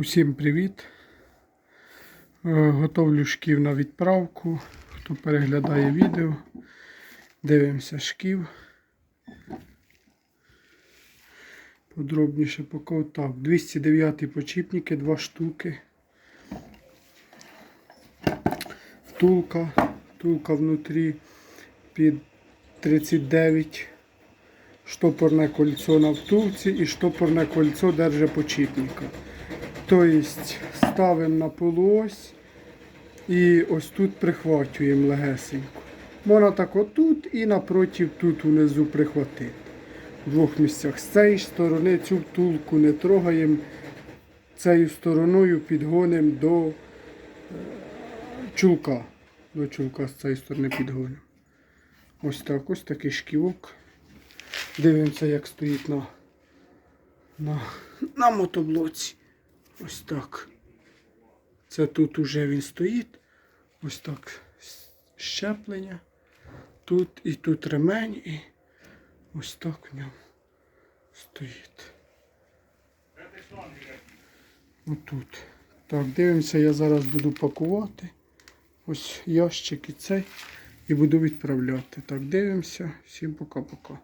Усім привіт! Е, Готовлю шків на відправку. Хто переглядає відео, дивимося шків. Подробніше поки так. 209 почіпники, 2 штуки. Втулка. Втулка внутрі під 39. Штопорне кольцо на втулці і штопорне кольцо держепочіпника. Тобто ставимо на полуось і ось тут прихвачуємо легесенько. Можна так отут і напротив тут унизу прихватити. В двох місцях. З цієї сторони цю втулку не трогаємо. Цією стороною підгонимо до е, чулка. До чулка з цієї сторони підгонимо. Ось так, ось такий шківок. Дивимося, як стоїть на, на, на мотоблоці. Ось так. Це тут уже він стоїть. Ось так щеплення. Тут і тут ремень, і ось так в ньому стоїть. Отут. Так, дивимося, я зараз буду пакувати. Ось ящик і цей. І буду відправляти. Так, дивимося. Всім пока-пока.